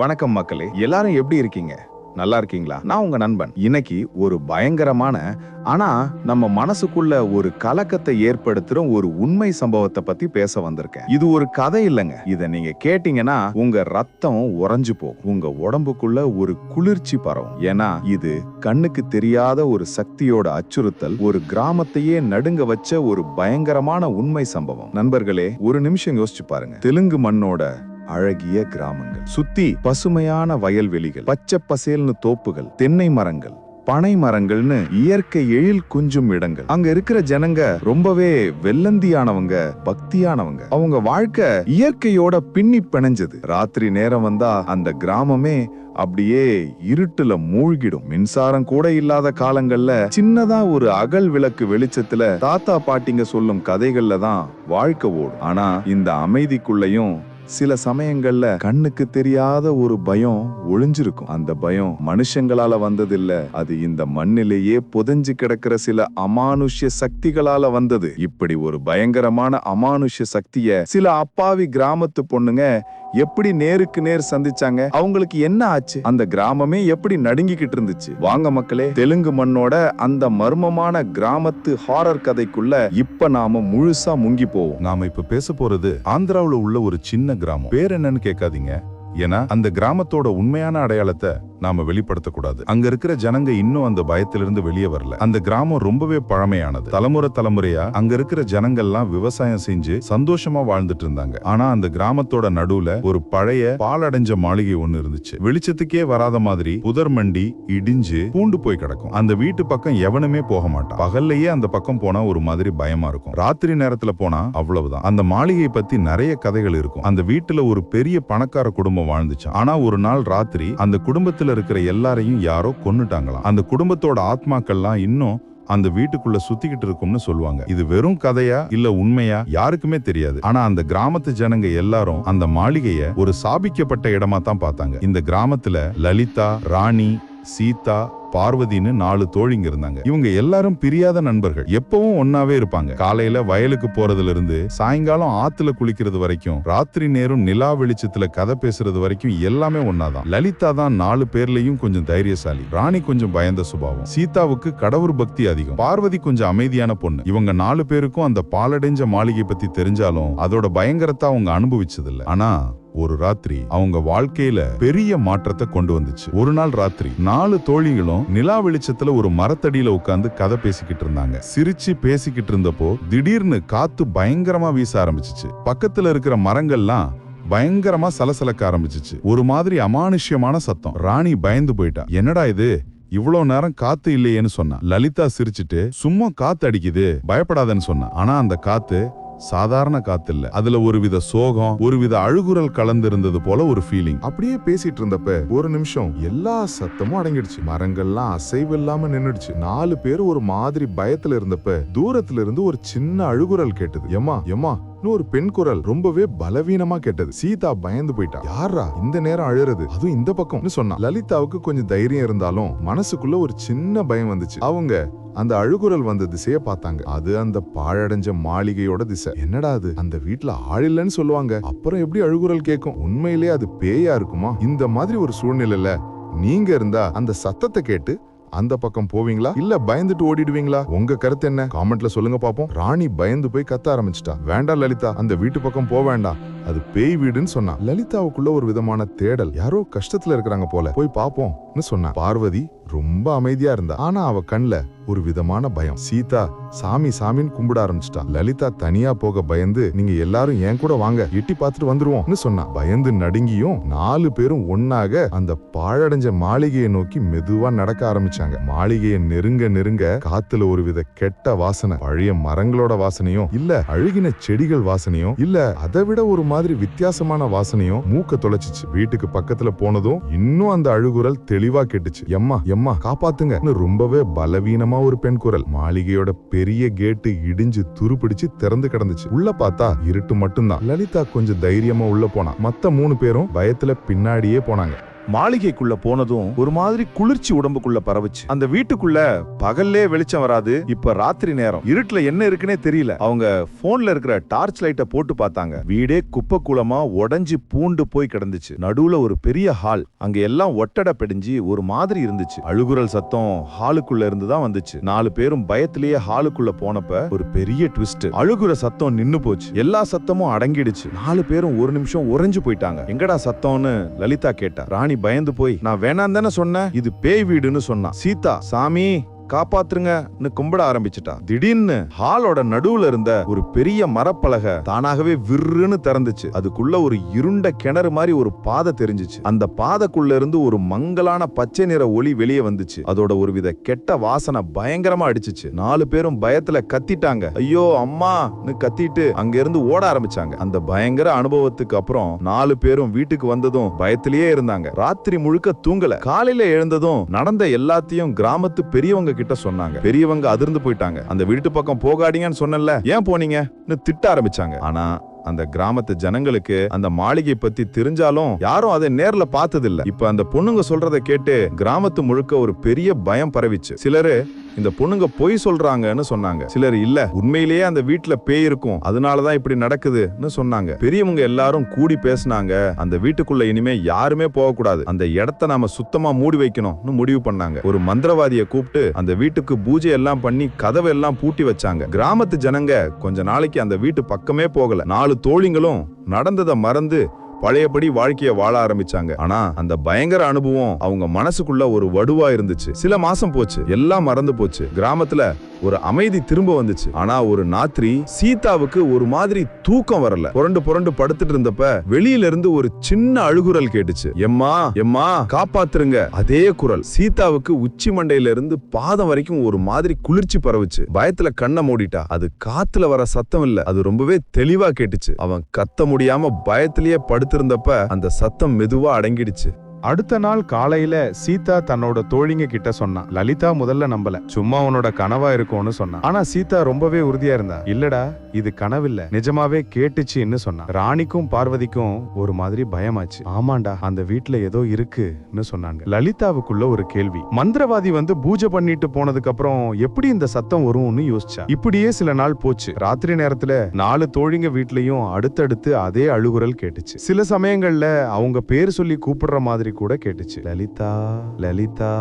வணக்கம் மக்களே. எல்லாரும் எப்படி இருக்கீங்க? நல்லா இருக்கீங்களா? நான் உங்க நண்பன். இன்னைக்கு ஒரு பயங்கரமான ஆனா நம்ம மனசுக்குள்ள ஒரு கலக்கத்தை ஏற்படுத்துற ஒரு உண்மை சம்பவத்தை பத்தி பேச வந்திருக்கேன். இது ஒரு கதை இல்லைங்க. இத நீங்க கேட்டீங்கன்னா உங்க ரத்தம் உறைஞ்சு போகும். உங்க உடம்புக்குள்ள ஒரு குளிர்ச்சி பரவும். ஏன்னா இது கண்ணுக்கு தெரியாத ஒரு சக்தியோட அச்சுறுத்தல் ஒரு கிராமத்தையே நடுங்க வச்ச ஒரு பயங்கரமான உண்மை சம்பவம். நண்பர்களே ஒரு நிமிஷம் யோசிச்சு பாருங்க. தெலுங்கு மண்ணோட அழகிய கிராமங்கள். சுத்தி பசுமையான வயல்வெளிகள் பச்சை பசேல்னு தோப்புகள் தென்னை மரங்கள் பனை மரங்கள்னு இயற்கை எழில் குஞ்சும் இடங்கள். அங்க இருக்கிற ஜனங்க ரொம்பவே வெள்ளந்தியானவங்க பக்தியானவங்க. அவங்க வாழ்க்கை இயற்கையோட பின்னி பிணைஞ்சது. ராத்திரி நேரம் வந்தா அந்த கிராமமே அப்படியே இருட்டுல மூழ்கிடும். மின்சாரம் கூட இல்லாத காலங்கள்ல சின்னதா ஒரு அகல் விளக்கு வெளிச்சத்துல தாத்தா பாட்டிங்க சொல்லும் கதைகள்ல தான் வாழ்க்கை ஓடும். ஆனா இந்த அமைதிக்குள்ளயும் சில சமயங்கள்ல கண்ணுக்கு தெரியாத ஒரு பயம் ஒளிஞ்சிருக்கும். அந்த பயம் மனுஷங்களால வந்ததில்ல. அது இந்த மண்ணிலேயே புதைஞ்சு கிடக்கிற சில அமானுஷ்ய சக்திகளால வந்தது. இப்படி ஒரு பயங்கரமான அமானுஷ்ய சக்திய சில அப்பாவி கிராமத்து பொண்ணுங்க எப்படி நேருக்கு நேர் சந்திச்சாங்க? அவங்களுக்கு என்ன ஆச்சு? அந்த கிராமமே எப்படி நடுங்கிக்கிட்டு இருந்துச்சு? வாங்க மக்களே தெலுங்கு மண்ணோட அந்த மர்மமான கிராமத்து ஹாரர் கதைக்குள்ள இப்ப நாம முழுசா முங்கி போவோம். நாம இப்ப பேச போறது ஆந்திராவுல உள்ள ஒரு சின்ன கிராமம். பேர் என்னன்னு கேட்காதீங்க. ஏன்னா அந்த கிராமத்தோட உண்மையான அடையாளத்தை நாம வெளிப்படுத்தக்கூடாது. அங்க இருக்கிற ஜனங்க இன்னும் அந்த பயத்திலிருந்து வெளியே வரல. அந்த கிராமம் ரொம்பவே பழமையானது. தலைமுறை தலைமுறையா அங்க இருக்கிற ஜனங்கள்லாம் விவசாயம் செஞ்சு சந்தோஷமா வாழ்ந்துட்டு இருந்தாங்க. ஆனா அந்த கிராமத்தோட நடுவுல ஒரு பழைய பாலடைஞ்ச மாளிகை ஒண்ணு இருந்துச்சு. வெளிச்சத்துக்கே வராத மாதிரி புதர் மண்டி இடிஞ்சு பூண்டு போய் கிடக்கும். அந்த வீட்டு பக்கம் எவனுமே போக மாட்டான் பகல்லையே அந்த பக்கம் போனா ஒரு மாதிரி பயமா இருக்கும். ராத்திரி நேரத்துல போனா அவ்வளவுதான். அந்த மாளிகை பத்தி நிறைய கதைகள் இருக்கும். அந்த வீட்டுல ஒரு பெரிய பணக்கார குடும்பம் வாழ்ந்துச்சு ஆனா ஒரு நாள் ராத்திரி அந்த குடும்பத்துல இருக்கிற எல்லாரையும் யாரோ கொன்னுட்டாங்களாம். அந்த குடும்பத்தோட ஆத்மாக்கள்லாம் இன்னும் அந்த வீட்டுக்குள்ள சுத்திக்கிட்டு இருக்கும்னு சொல்லுவாங்க. இது வெறும் கதையா இல்ல உண்மையா யாருக்குமே தெரியாது. ஆனா அந்த கிராமத்து ஜனங்க எல்லாரும் அந்த மாளிகைய ஒரு சாபிக்கப்பட்ட இடமா தான் பார்த்தாங்க. இந்த கிராமத்துல லலிதா ராணி சீதா பார்வதின்னு நாலு தோழிங்க இருந்தாங்க. இவங்க எல்லாரும் பிரியாத நண்பர்கள். எப்பவும் ஒன்னாவே இருப்பாங்க. காலையில வயலுக்கு போறதுல இருந்து சாயங்காலம் ஆத்துல குளிக்கிறது வரைக்கும் ராத்திரி நேரம் நிலா வெளிச்சத்துல கதை பேசுறது வரைக்கும் எல்லாமே ஒன்னாதான். லலிதா தான் நாலு பேர்லயும் கொஞ்சம் தைரியசாலி. ராணி கொஞ்சம் பயந்த சுபாவம். சீதாவுக்கு கடவுள் பக்தி அதிகம். பார்வதி கொஞ்சம் அமைதியான பொண்ணு. இவங்க நாலு பேருக்கும் அந்த பாலடைஞ்ச மாளிகை பத்தி தெரிஞ்சாலும் அதோட பயங்கரத்தை அவங்க அனுபவிச்சதில்ல. ஆனா ஒரு ராத்திரி அவங்க வாழ்க்கையில பெரிய மாற்றத்தை கொண்டு வந்துச்சு. ஒரு நாள் ராத்திரி நாலு தோழிகளும் நிலா வெளிச்சத்துல ஒரு மரத்தடியில உட்காந்து கதை பேசிக்கிட்டு இருந்தாங்க. சிரிச்சு பேசிக்கிட்டு இருந்தப்போ திடீர்னு காத்து பயங்கரமா வீச ஆரம்பிச்சிச்சு. பக்கத்துல இருக்கிற மரங்கள்லாம் பயங்கரமா சலசலக்க ஆரம்பிச்சிச்சு. ஒரு மாதிரி அமானுஷ்யமான சத்தம். ராணி பயந்து போயிட்டா. என்னடா இது? இவ்வளவு நேரம் காத்து இல்லையேன்னு சொன்னா. லலிதா சிரிச்சிட்டு சும்மா காத்து அடிக்குது. பயப்படாதன்னு சொன்னா. ஆனா அந்த காத்து சாதாரண காத்து இல்ல அதுல ஒரு வித சோகம் ஒரு வித அழுகுரல் கலந்து இருந்தது போல ஒரு ஃபீலிங் அப்படியே பேசிட்டு இருந்தப்ப ஒரு நிமிஷம் எல்லா சத்தமும் அடங்கிடுச்சு. மரங்கள்லாம் அசைவு இல்லாம நின்னுடுச்சு. நாலு பேர் ஒரு மாதிரி பயத்துல இருந்தப்ப தூரத்துல இருந்து ஒரு சின்ன அழுகுரல் கேட்டது. எம்மா எம்மா ஒரு பெண் குரல் ரொம்பவே பலவீனமா கேட்டது. சீதா பயந்து போயிட்டா. யாரா இந்த நேரம் அழுறது. அதுவும் இந்த பக்கம்னு சொன்னா. லலிதாவுக்கு கொஞ்சம் தைரியம் இருந்தாலும் மனசுக்குள்ள ஒரு சின்ன பயம் வந்துச்சு. அவங்க அந்த அழுகுரல் வந்த திசைய பார்த்தாங்க. அது அந்த பாழடைஞ்ச மாளிகையோட திசை. என்னடா அது? அந்த வீட்ல ஆள் இல்லைன்னு சொல்லுவாங்க. அப்புறம் எப்படி அழுகுரல் கேட்கும்? உண்மையிலேயே அது பேயா இருக்குமா? இந்த மாதிரி ஒரு சூழ்நிலையில நீங்க இருந்தா அந்த சத்தத்தை கேட்டு அந்த பக்கம் போவீங்களா? இல்ல பயந்துட்டு ஓடிடுவீங்களா? உங்க கருத்து என்ன? காமெண்ட்ல சொல்லுங்க பாப்போம். ராணி பயந்து போய் கத்த ஆரம்பிச்சிட்டா. வேண்டாம் லலிதா அந்த வீட்டு பக்கம் போக வேண்டாம் அது பேய் வீடுன்னு சொன்னா லலிதாவுக்குள்ள ஒரு விதமான தேடல். யாரோ கஷ்டத்துல இருக்கிறாங்க போல. போய் பாப்போம்னு சொன்னா பார்வதி ரொம்ப அமைதியா இருந்தா. ஆனா அவ கண்ல ஒரு விதமான பயம். சீதா சாமி சாமின்னு கும்பிட ஆரம்பிச்சிட்டான் லலிதா தனியா போக பயந்து நீங்க எல்லாரும் என் கூட வாங்க. எட்டி பார்த்துட்டு வந்துருவோம்னு சொன்னா பயந்து நடுங்கியும் நாலு பேரும் ஒன்னாக அந்த பாழடைஞ்ச மாளிகையை நோக்கி மெதுவா நடக்க ஆரம்பிச்சாங்க. மாளிகையை நெருங்க நெருங்க காத்துல ஒரு வித கெட்ட வாசனை பழைய மரங்களோட வாசனையும் இல்ல அழுகின செடிகள் வாசனையும் இல்ல அதை விட ஒரு மாதிரி வித்தியாசமான வாசனையும் மூக்க தொலைச்சிச்சு. வீட்டுக்கு பக்கத்துல போனதும் இன்னும் அந்த அழுகுரல் தெளிவா கேட்டுச்சு. எம்மா எம்மா காப்பாத்துங்க. ரொம்பவே பலவீனமா ஒரு பெண் குரல். மாளிகையோட பெரிய கேட்டு இடிஞ்சு துருப்பிடிச்சு திறந்து கிடந்துச்சு. உள்ள பார்த்தா இருட்டு மட்டும்தான். லலிதா கொஞ்சம் தைரியமா உள்ள போனா. மத்த மூணு பேரும் பயத்துல பின்னாடியே போனாங்க. மாளிகைக்குள்ள போனதும் ஒரு மாதிரி குளிர்ச்சி உடம்புக்குள்ள பரவுச்சு. அந்த வீட்டுக்குள்ள பகல்லே வெளிச்சம் வராது இப்ப ராத்திரி நேரம். இருட்டுல என்ன இருக்குன்னே தெரியல. அவங்க போன்ல இருக்கிற டார்ச் லைட்ட போட்டு பார்த்தாங்க. வீடே குப்பை குளமா உடஞ்சி பூண்டு போய் கிடந்துச்சு. நடுவுல ஒரு பெரிய ஹால் அங்க எல்லாம் ஒட்டடை பிடிஞ்சு ஒரு மாதிரி இருந்துச்சு. அழுகுரல் சத்தம் ஹாலுக்குள்ள இருந்து தான் வந்துச்சு. நாலு பேரும் பயத்திலேயே ஹாலுக்குள்ள போனப்ப ஒரு பெரிய ட்விஸ்ட் அழுகுற சத்தம் நின்னு போச்சு. எல்லா சத்தமும் அடங்கிடுச்சு. நாலு பேரும் ஒரு நிமிஷம் உறைஞ்சு போயிட்டாங்க. எங்கடா சத்தம்னு? லலிதா கேட்டா. ராணி பயந்து போய் நான் வேணாம் தானே சொன்னேன் இது பேய் வீடுன்னு சொன்னான். சீதா சாமி. காப்பாத்துருங்கன்னு கும்பிட ஆரம்பிச்சிட்டா. திடீர்னு ஹாலோட நடுவுல இருந்த ஒரு பெரிய மரப்பலகை தானாகவே விருன்னு திறந்துச்சு. அதுக்குள்ள ஒரு இருண்ட கிணறு மாதிரி ஒரு பாதை தெரிஞ்சுச்சு. அந்த பாதைக்குள்ள இருந்து ஒரு மங்கலான பச்சை நிற ஒளி வெளியே வந்துச்சு. அதோட ஒரு வித கெட்ட வாசனை பயங்கரமா அடிச்சுச்சு. நாலு பேரும் பயத்துல கத்திட்டாங்க. ஐயோ அம்மான்னு கத்திட்டு அங்க இருந்து ஓட ஆரம்பிச்சாங்க. அந்த பயங்கர அனுபவத்துக்கு அப்புறம் நாலு பேரும் வீட்டுக்கு வந்ததும் பயத்திலேயே இருந்தாங்க. ராத்திரி முழுக்க தூங்கல. காலையில எழுந்ததும் நடந்த எல்லாத்தையும் கிராமத்து பெரியவங்க கிட்ட சொன்னாங்க. பெரியவங்க அதிர்ந்து போயிட்டாங்க. அந்த வீட்டு பக்கம் போகாதீங்கன்னு சொன்னல ஏன் போனீங்கன்னு திட்ட ஆரம்பிச்சாங்க. ஆனா அந்த கிராமத்து ஜனங்களுக்கு அந்த மாளிகை பத்தி தெரிஞ்சாலும் யாரும் அதை நேர்ல பார்த்ததில்ல. இப்ப அந்த பொண்ணுங்க சொல்றதை கேட்டு கிராமத்து முழுக்க ஒரு பெரிய பயம் பரவிச்சு. சிலரு இந்த பொண்ணுங்க பொய் சொல்றாங்கன்னு சொன்னாங்க. சிலர் இல்ல உண்மையிலேயே அந்த வீட்டுல பேய் இருக்கும் அதனாலதான் இப்படி நடக்குதுன்னு சொன்னாங்க. பெரியவங்க எல்லாரும் கூடி பேசுனாங்க. அந்த வீட்டுக்குள்ள இனிமே யாருமே போக கூடாது அந்த இடத்த நாம சுத்தமா மூடி வைக்கணும்னு முடிவு பண்ணாங்க. ஒரு மந்திரவாதியை கூப்பிட்டு அந்த வீட்டுக்கு பூஜை எல்லாம் பண்ணி கதவை எல்லாம் பூட்டி வச்சாங்க. கிராமத்து ஜனங்க கொஞ்ச நாளைக்கு அந்த வீட்டு பக்கமே போகல. நாலு தோழிங்களும் நடந்ததை மறந்து பழையபடி வாழ்க்கைய வாழ ஆரம்பிச்சாங்க. ஆனா அந்த பயங்கர அனுபவம் அவங்க மனசுக்குள்ள ஒரு வடுவா இருந்துச்சு. சில மாசம் போச்சு. எல்லாம் மறந்து போச்சு. கிராமத்துல ஒரு அமைதி திரும்ப வந்துச்சு. ஆனா ஒரு நாத்திரி சீதாவுக்கு ஒரு மாதிரி தூக்கம் வரல. புரண்டு புரண்டு படுத்துட்டு இருந்தப்ப வெளியில இருந்து ஒரு சின்ன அழுகுரல் கேட்டுச்சு. எம்மா எம்மா காப்பாத்துருங்க. அதே குரல். சீதாவுக்கு உச்சி மண்டையில இருந்து பாதம் வரைக்கும் ஒரு மாதிரி குளிர்ச்சி பரவுச்சு. பயத்துல கண்ணை மூடிட்டா. அது காத்துல வர சத்தம் இல்ல. அது ரொம்பவே தெளிவா கேட்டுச்சு. அவன் கத்த முடியாம பயத்திலேயே படுத்திருந்தப்ப அந்த சத்தம் மெதுவா அடங்கிடுச்சு. அடுத்த நாள் காலையில சீதா தன்னோட தோழிங்க கிட்ட சொன்னா. லலிதா முதல்ல நம்பல. சும்மா உன்னோட கனவா இருக்கும்னு சொன்னா. ஆனா சீதா ரொம்பவே உறுதியா இருந்தா. இல்லடா இது கனவில்ல. நிஜமாவே கேட்டுச்சுன்னு சொன்னான் ராணிக்கும் பார்வதிக்கும் ஒரு மாதிரி பயமாச்சு. ஆமாண்டா அந்த வீட்டுல ஏதோ இருக்குன்னு சொன்னாங்க. லலிதாவுக்குள்ள ஒரு கேள்வி. மந்திரவாதி வந்து பூஜை பண்ணிட்டு போனதுக்கு அப்புறம் எப்படி இந்த சத்தம் வரும்னு யோசிச்சா. இப்படியே சில நாள் போச்சு. ராத்திரி நேரத்துல நாலு தோழிங்க வீட்லயும் அடுத்தடுத்து அதே அழுகுரல் கேட்டுச்சு. சில சமயங்கள்ல அவங்க பேர் சொல்லி கூப்பிடுற மாதிரி கூட கேட்டுச்சு. லலிதா லலிதா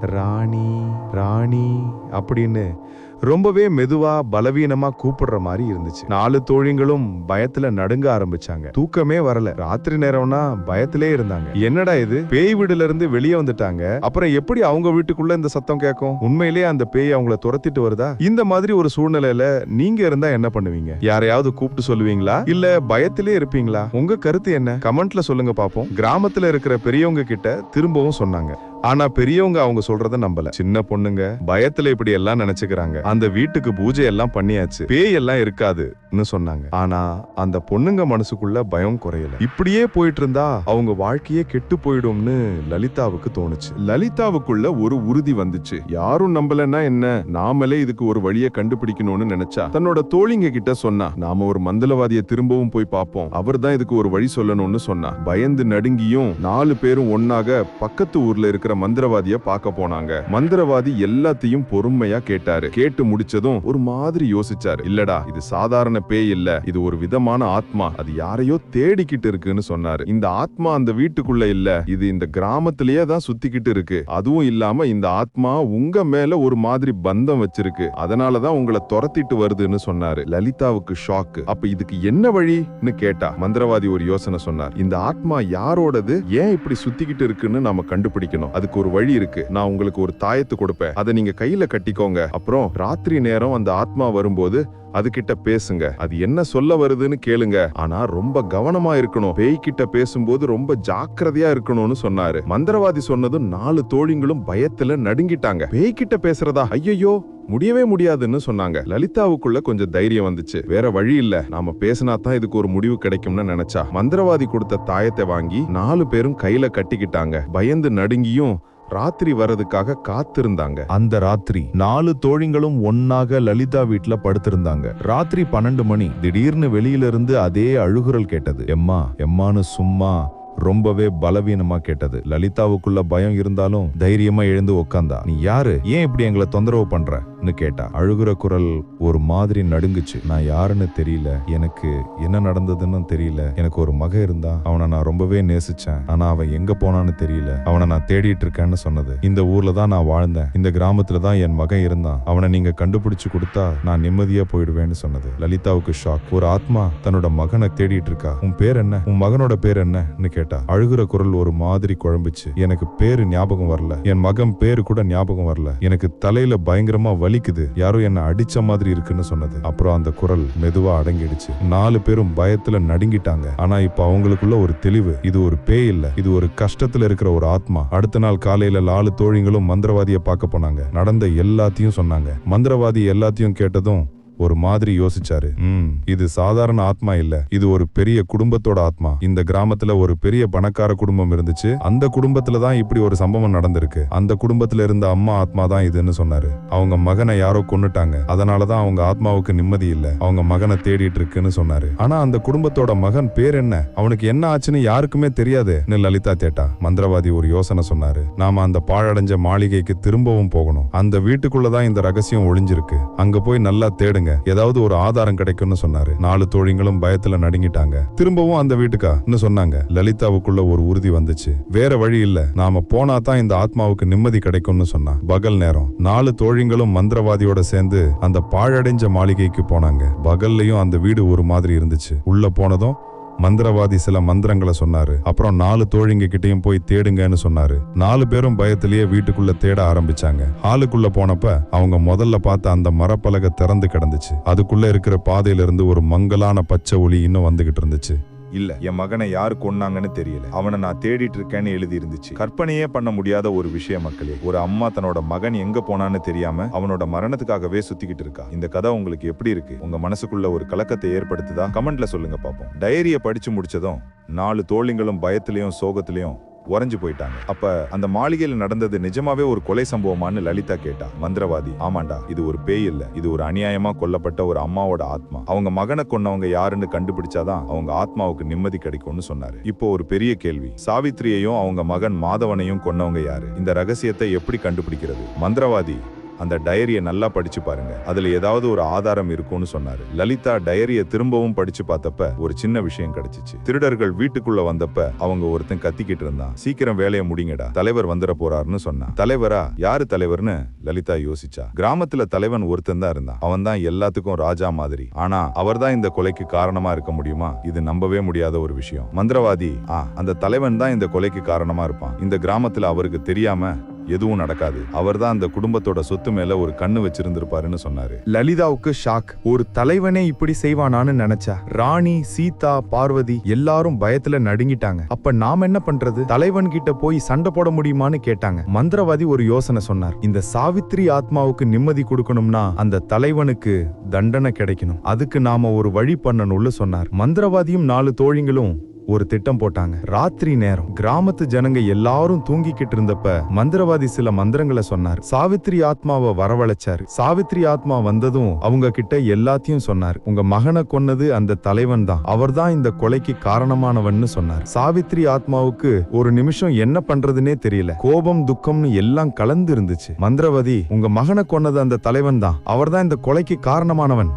ராணி ராணி அப்படின்னு ரொம்பவே மெதுவா பலவீனமா கூப்பிடுற மாதிரி இருந்துச்சு. நாலு தோழிங்களும் பயத்துல நடுங்க ஆரம்பிச்சாங்க. தூக்கமே வரல. ராத்திரி நேரம்னா பயத்திலே இருந்தாங்க. என்னடா இது? பேய் வீடுல இருந்து வெளியே வந்துட்டாங்க. அப்புறம் எப்படி அவங்க வீட்டுக்குள்ள இந்த சத்தம் கேட்கும் உண்மையிலேயே அந்த பேய் அவங்கள துரத்திட்டு வருதா? இந்த மாதிரி ஒரு சூழ்நிலையில நீங்க இருந்தா என்ன பண்ணுவீங்க? யாரையாவது கூப்பிட்டு சொல்லுவீங்களா? இல்ல பயத்திலே இருப்பீங்களா? உங்க கருத்து என்ன? கமெண்ட்ல சொல்லுங்க பாப்போம். கிராமத்துல இருக்கிற பெரியவங்க கிட்ட திரும்பவும் சொன்னாங்க. ஆனா பெரியவங்க அவங்க சொல்றத நம்பல. சின்ன பொண்ணுங்க பயத்துல இப்படி எல்லாம் நினைச்சுக்கிறாங்க. அந்த வீட்டுக்கு பூஜை எல்லாம் பண்ணியாச்சு. பேய் எல்லாம் இருக்காதுன்னு சொன்னாங்க. ஆனா அந்த பொண்ணுங்க மனசுக்குள்ள பயம் குறையல. இப்படியே போயிட்டு இருந்தா அவங்க வாழ்க்கையே கெட்டு போயிடும்னு லலிதாவுக்கு தோணுச்சு. லலிதாவுக்குள்ள ஒரு உறுதி வந்துச்சு. யாரும் நம்பலன்னா என்ன? நாமளே இதுக்கு ஒரு வழியை கண்டுபிடிக்கணும்னு நினைச்சா? தன்னோட தோழிங்க கிட்ட சொன்னா நாம ஒரு மந்திரவாதிய திரும்பவும் போய் பார்ப்போம் அவர் தான் இதுக்கு ஒரு வழி சொல்லணும்னு சொன்னா. பயந்து நடுங்கியும் நாலு பேரும் ஒன்னாக பக்கத்து ஊர்ல இருக்கிற மந்திரவாதிய பார்க்க போனாங்க. மந்திரவாதி எல்லாத்தையும் பொறுமையா கேட்டாரு. கேட்டு முடிச்சதும் ஒரு மாதிரி யோசிச்சாரு. இல்லடா இது சாதாரண பேய் இல்ல. இது ஒரு விதமான ஆத்மா. அது யாரையோ தேடிக்கிட்டு இருக்குன்னு சொன்னாரு. இந்த ஆத்மா அந்த வீட்டுக்குள்ள இல்ல. இது இந்த கிராமத்திலேயே தான் சுத்திக்கிட்டு இருக்கு. அதுவும் இல்லாம இந்த ஆத்மா உங்க மேல ஒரு மாதிரி பந்தம் வச்சிருக்கு. அதனாலதான் உங்களை துரத்திட்டு வருதுன்னு சொன்னாரு. லலிதாவுக்கு ஷாக்கு. அப்ப இதுக்கு என்ன வழின்னு கேட்டா மந்திரவாதி ஒரு யோசனை சொன்னார். இந்த ஆத்மா யாரோடது? ஏன் இப்படி சுத்திக்கிட்டு இருக்குன்னு நாம கண்டுபிடிக்கணும். அதுக்கு ஒரு வழி இருக்கு. நான் உங்களுக்கு ஒரு தாயத்து கொடுப்பேன். அதை நீங்க கையில கட்டிக்கோங்க. அப்புறம் ராத்திரி நேரம் அந்த ஆத்மா வரும்போது அதுகிட்ட பேசுங்க. அது என்ன சொல்ல வருதுன்னு கேளுங்க. ஆனா ரொம்ப கவனமா இருக்கணும். பேய்கிட்ட பேசும்போது ரொம்ப ஜாக்கிரதையா இருக்கணும்னு சொன்னாரு. மந்திரவாதி சொன்னதும் நாலு தோழிங்களும் பயத்துல நடுங்கிட்டாங்க. பேய்கிட்ட பேசுறதா? ஐயோ முடியவே முடியாதுன்னு சொன்னாங்க. லலிதாவுக்குள்ள கொஞ்சம் தைரியம் வந்துச்சு. வேற வழி இல்ல. நாம பேசினா தான் இதுக்கு ஒரு முடிவு கிடைக்கும்னு நினைச்சா. மந்திரவாதி கொடுத்த தாயத்தை வாங்கி நாலு பேரும் கையில கட்டிக்கிட்டாங்க. பயந்து நடுங்கியும் ராத்திரி வர்றதுக்காக காத்திருந்தாங்க. அந்த ராத்திரி நாலு தோழிங்களும் ஒன்னாக லலிதா வீட்ல படுத்திருந்தாங்க. ராத்திரி பன்னெண்டு மணி திடீர்னு வெளியில இருந்து அதே அழுகுரல் கேட்டது. எம்மா எம்மான்னு சும்மா ரொம்பவே பலவீனமா கேட்டது. லலிதாவுக்குள்ள பயம் இருந்தாலும் தைரியமா எழுந்து உக்காந்தா. நீ யாரு? ஏன் இப்படி எங்களை தொந்தரவு பண்றன்னு கேட்டா. அழுகுற குரல் ஒரு மாதிரி நடுங்குச்சு. நான் யாருன்னு தெரியல. எனக்கு என்ன நடந்ததுன்னு தெரியல. எனக்கு ஒரு மக இருந்தா. அவனை நான் ரொம்பவே நேசிச்சேன். ஆனா அவன் எங்க போனான்னு தெரியல. அவனை நான் தேடிட்டு இருக்கேன்னு சொன்னது. இந்த ஊர்ல தான் நான் வாழ்ந்தேன். இந்த கிராமத்துல தான் என் மகன் இருந்தான். அவனை நீங்க கண்டுபிடிச்சு கொடுத்தா நான் நிம்மதியா போயிடுவேன்னு சொன்னது. லலிதாவுக்கு ஷாக் ஒரு ஆத்மா தன்னோட மகனை தேடிட்டு இருக்கா. உன் பேர் என்ன? உன் மகனோட பேர் என்னன்னு கேட்டா. அழுகுற குரல் ஒரு மாதிரி குழம்புச்சு. எனக்கு பேரு ஞாபகம் வரல. என் மகன் பேரு கூட ஞாபகம் வரல. எனக்கு தலையில பயங்கரமா வலிக்குது. யாரோ என்ன அடிச்ச மாதிரி இருக்குன்னு சொன்னது. அப்புறம் அந்த குரல் மெதுவா அடங்கிடுச்சு. நாலு பேரும் பயத்துல நடுங்கிட்டாங்க. ஆனா இப்ப அவங்களுக்குள்ள ஒரு தெளிவு. இது ஒரு பேய் இல்ல. இது ஒரு கஷ்டத்துல இருக்கிற ஒரு ஆத்மா. அடுத்த நாள் காலையில நாலு தோழிங்களும் மந்திரவாதியை பார்க்க போனாங்க. நடந்த எல்லாத்தையும் சொன்னாங்க. மந்திரவாதி எல்லாத்தையும் கேட்டதும் ஒரு மாதிரி யோசிச்சாரு. இது சாதாரண ஆத்மா இல்ல. இது ஒரு பெரிய குடும்பத்தோட ஆத்மா. இந்த கிராமத்துல ஒரு பெரிய பணக்கார குடும்பம் இருந்துச்சு. அந்த குடும்பத்துல தான் இப்படி ஒரு சம்பவம் நடந்திருக்கு. அந்த குடும்பத்துல இருந்த அம்மா ஆத்மா தான் இதுன்னு சொன்னாரு. அவங்க மகனை யாரோ கொன்னுட்டாங்க. அதனாலதான் அவங்க ஆத்மாவுக்கு நிம்மதி இல்ல. அவங்க மகனை தேடிட்டு இருக்குன்னு சொன்னாரு. ஆனா அந்த குடும்பத்தோட மகன் பேர் என்ன? அவனுக்கு என்ன ஆச்சுன்னு யாருக்குமே தெரியாதுன்னு லலிதா கேட்டா. மந்திரவாதி ஒரு யோசனை சொன்னாரு. நாம அந்த பாழடைஞ்ச மாளிகைக்கு திரும்பவும் போகணும். அந்த வீட்டுக்குள்ளதான் இந்த ரகசியம் ஒளிஞ்சிருக்கு. அங்க போய் நல்லா தேடுங்க. ஏதாவது ஒரு ஆதாரம் கிடைக்கும்னு சொன்னாரு. நாலு தோழிங்களும் பயத்துல நடுங்கிட்டாங்க. திரும்பவும் அந்த வீட்டுக்கான்னு சொன்னாங்க. லலிதாவுக்குள்ள ஒரு உறுதி வந்துச்சு. வேற வழி இல்ல. நாம போனா தான் இந்த ஆத்மாவுக்கு நிம்மதி கிடைக்கும்னு சொன்னா. பகல் நேரம். நாலு தோழிங்களும் மந்திரவாதியோட சேர்ந்து அந்த பாழடைஞ்ச மாளிகைக்கு போனாங்க. பகல்லையும் அந்த வீடு ஒரு மாதிரி இருந்துச்சு. உள்ள போனதும் மந்திரவாதி சில மந்திரங்களை சொன்னாரு. அப்புறம் நாலு தோழிங்க கிட்டையும் போய் தேடுங்கன்னு சொன்னாரு. நாலு பேரும் பயத்திலேயே வீட்டுக்குள்ள தேட ஆரம்பிச்சாங்க. ஹாலுக்குள்ள போனப்ப அவங்க முதல்ல பார்த்த அந்த மரப்பலகை திறந்து கிடந்துச்சு. அதுக்குள்ள இருக்கிற பாதையில இருந்து ஒரு மங்கலான பச்சை ஒளி இன்னும் வந்துகிட்டு இருந்துச்சு. இல்ல என் மகனை யாரு கொன்னாங்கன்னு தெரியல. அவனை நான் தேடிட்டு இருக்கேன்னு எழுதி இருந்துச்சு கற்பனையே பண்ண முடியாத ஒரு விஷயம் மக்களே. ஒரு அம்மா தன்னோட மகன் எங்க போனான்னு தெரியாம அவனோட மரணத்துக்காகவே சுத்திக்கிட்டு இருக்கா. இந்த கதை உங்களுக்கு எப்படி இருக்கு? உங்க மனசுக்குள்ள ஒரு கலக்கத்தை ஏற்படுத்துதா? கமெண்ட்ல சொல்லுங்க பாப்போம். டைரியை படிச்சு முடிச்சதும் நாலு தோழிங்களும் பயத்திலையும் சோகத்திலையும் உறைஞ்சு போயிட்டாங்க. அப்ப அந்த மாளிகையில நடந்தது நிஜமாவே ஒரு கொலை சம்பவமான்னு லலிதா கேட்டா. மந்திரவாதி ஆமாண்டா இது ஒரு பேய் இல்ல. இது ஒரு அநியாயமா கொல்லப்பட்ட ஒரு அம்மாவோட ஆத்மா. அவங்க மகனை கொன்னவங்க யாருன்னு கண்டுபிடிச்சாதான் அவங்க ஆத்மாவுக்கு நிம்மதி கிடைக்கும்னு சொன்னாரு. இப்போ ஒரு பெரிய கேள்வி. சாவித்திரியையும் அவங்க மகன் மாதவனையும் கொன்னவங்க யாரு? இந்த ரகசியத்தை எப்படி கண்டுபிடிக்கிறது? மந்திரவாதி அந்த டயரியை நல்லா படிச்சு பாருங்க. அதுல ஏதாவது ஒரு ஆதாரம் இருக்கும்னு சொன்னாரு. லலிதா டயரியை திரும்பவும் படிச்சு பார்த்தப்ப ஒரு சின்ன விஷயம் கிடைச்சிச்சு. திருடர்கள் வீட்டுக்குள்ள வந்தப்ப அவங்க ஒருத்தன் கத்திக்கிட்டு இருந்தான். சீக்கிரம் வேலையை முடிங்கடா. தலைவர் வந்துட போறாருன்னு சொன்னான். தலைவரா? யாரு தலைவர்னு லலிதா யோசிச்சா. கிராமத்துல தலைவன் ஒருத்தன் தான் இருந்தான். அவன் தான் எல்லாத்துக்கும் ராஜா மாதிரி. ஆனா அவர்தான் இந்த கொலைக்கு காரணமா இருக்க முடியுமா? இது நம்பவே முடியாத ஒரு விஷயம். மந்திரவாதி ஆ அந்த தலைவன் தான் இந்த கொலைக்கு காரணமா இருப்பான். இந்த கிராமத்துல அவருக்கு தெரியாம எதுவும் நடக்காது. அவர்தான் அந்த குடும்பத்தோட சொத்து மேல ஒரு கண்ணு வச்சிருந்திருப்பாருன்னு சொன்னாரு. லலிதாவுக்கு ஷாக் ஒரு தலைவனே இப்படி செய்வானான்னு நினைச்சா ராணி சீதா பார்வதி எல்லாரும் பயத்துல நடுங்கிட்டாங்க. அப்ப நாம என்ன பண்றது? தலைவன் கிட்ட போய் சண்டை போட முடியுமான்னு கேட்டாங்க. மந்திரவாதி ஒரு யோசனை சொன்னார். இந்த சாவித்ரி ஆத்மாவுக்கு நிம்மதி கொடுக்கணும்னா அந்த தலைவனுக்கு தண்டனை கிடைக்கணும். அதுக்கு நாம ஒரு வழி பண்ணணும்னு சொன்னார். மந்திரவாதியும் நாலு தோழிங்களும் ஒரு திட்டம் போட்டாங்க. ராத்திரி நேரம் கிராமத்து ஜனங்க எல்லாரும் தூங்கிக்கிட்டு இருந்தப்ப மந்திரவாதி சில மந்திரங்களை சொன்னார். சாவித்ரி ஆத்மாவை வரவழைச்சாரு. சாவித்ரி ஆத்மா வந்ததும் அவங்க கிட்ட எல்லாத்தையும் சொன்னார். உங்க மகனை கொன்னது அந்த தலைவன் தான். அவர்தான் இந்த கொலைக்கு காரணமானவன்னு சொன்னார். சாவித்ரி ஆத்மாவுக்கு ஒரு நிமிஷம் என்ன பண்றதுனே தெரியல. கோபம் துக்கம்னு எல்லாம் கலந்து இருந்துச்சு. மந்திரவாதி உங்க மகனை கொன்னது அந்த தலைவன் தான். அவர்தான் இந்த கொலைக்கு காரணமானவன்.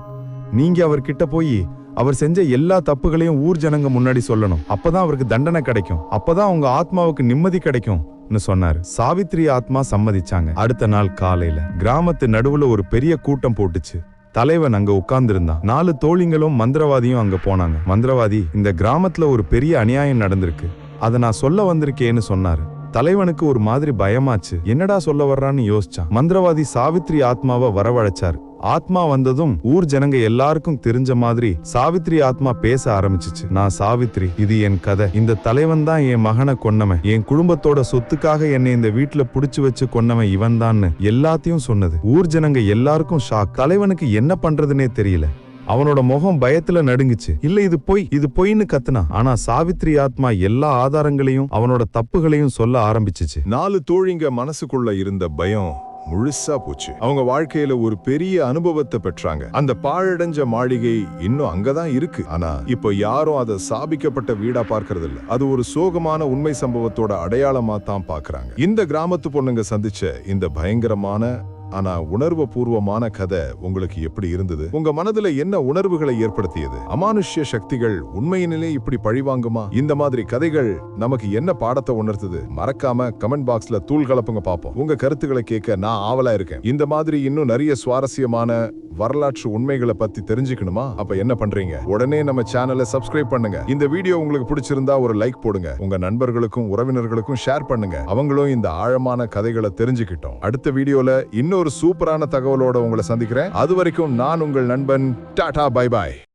நீங்க அவர்கிட்ட போய் அவர் செஞ்ச எல்லா தப்புகளையும் ஊர் ஜனங்க முன்னாடி சொல்லணும். அப்பதான் அவருக்கு தண்டனை கிடைக்கும். அப்பதான் உங்க ஆத்மாவுக்கு நிம்மதி கிடைக்கும் சொன்னாரு. சாவித்ரி ஆத்மா சம்மதிச்சாங்க. அடுத்த நாள் காலையில கிராமத்து நடுவுல ஒரு பெரிய கூட்டம் போட்டுச்சு. தலைவன் அங்க உட்கார்ந்திருந்தான். நாலு தோழிங்களும் மந்திரவாதியும் அங்க போனாங்க. மந்திரவாதி இந்த கிராமத்துல ஒரு பெரிய அநியாயம் நடந்திருக்கு. அதை நான் சொல்ல வந்திருக்கேன்னு சொன்னாரு. தலைவனுக்கு ஒரு மாதிரி பயமாச்சு. என்னடா சொல்ல வர்றான்னு யோசிச்சான். மந்திரவாதி சாவித்ரி ஆத்மாவை வரவழைச்சாரு. ஆத்மா வந்ததும் ஊர் ஜனங்க எல்லாருக்கும் தெரிஞ்ச மாதிரி சாவித்ரி ஆத்மா பேச ஆரம்பிச்சுச்சு. நான் சாவித்ரி இது என் கதை. இந்த தலைவன் தான் என் மகனை கொன்னவன். என் குடும்பத்தோட சொத்துக்காக என்னை இந்த வீட்டுல புடிச்சு வச்சு கொன்னவன் இவன் தான்னு எல்லாத்தையும் சொன்னது. ஊர் ஜனங்க எல்லாருக்கும் ஷாக் தலைவனுக்கு என்ன பண்றதுன்னே தெரியல. அவனோட முகம் பயத்துல நடுங்குச்சு. இல்ல இது பொய். இது பொய்ன்னு கத்துனா. ஆனா சாவித்ரி ஆத்மா எல்லா ஆதாரங்களையும் அவனோட தப்புகளையும் சொல்ல ஆரம்பிச்சுச்சு. நாலு தோழிங்க மனசுக்குள்ள இருந்த பயம் முழுசா போச்சு. அவங்க வாழ்க்கையில ஒரு பெரிய அனுபவத்தை பெற்றாங்க. அந்த பாழடைஞ்ச மாளிகை இன்னும் அங்கதான் இருக்கு. ஆனா இப்போ யாரும் அதை சாபிக்கப்பட்ட வீடா பார்க்கறது இல்ல அது ஒரு சோகமான உண்மை சம்பவத்தோட அடையாளமா தான் பாக்குறாங்க. இந்த கிராமத்து பொண்ணுங்க சந்திச்ச இந்த பயங்கரமான ஆனா உணர்வு பூர்வமான கதை உங்களுக்கு எப்படி இருந்தது? உங்க மனதுல என்ன உணர்வுகளை ஏற்படுத்தியது? அமானுஷ்ய சக்திகள் உண்மையினிலே இப்படி பழிவாங்குமா இந்த மாதிரி கதைகள் நமக்கு என்ன பாடத்தை உணர்த்துது? மறக்காம கமெண்ட் பாக்ஸ்ல தூள் கலப்புங்க பார்ப்போம் உங்க கருத்துக்களை கேட்க நான் ஆவலா இருக்கேன். இந்த மாதிரி இன்னும் நிறைய சுவாரஸ்யமான வரலாற்று உண்மைகளை பத்தி தெரிஞ்சுக்கணுமா? அப்ப என்ன பண்றீங்க? உடனே நம்ம சேனலை சப்ஸ்கிரைப் பண்ணுங்க. இந்த வீடியோ உங்களுக்கு பிடிச்சிருந்தா ஒரு லைக் போடுங்க. உங்க நண்பர்களுக்கும் உறவினர்களுக்கும் ஷேர் பண்ணுங்க. அவங்களும் இந்த ஆழமான கதைகளை தெரிஞ்சுக்கிட்டோம். அடுத்த வீடியோல இன்னொரு ஒரு சூப்பரான தகவலோட உங்களை சந்திக்கிறேன். அது வரைக்கும் நான் உங்கள் நண்பன். Tata bye bye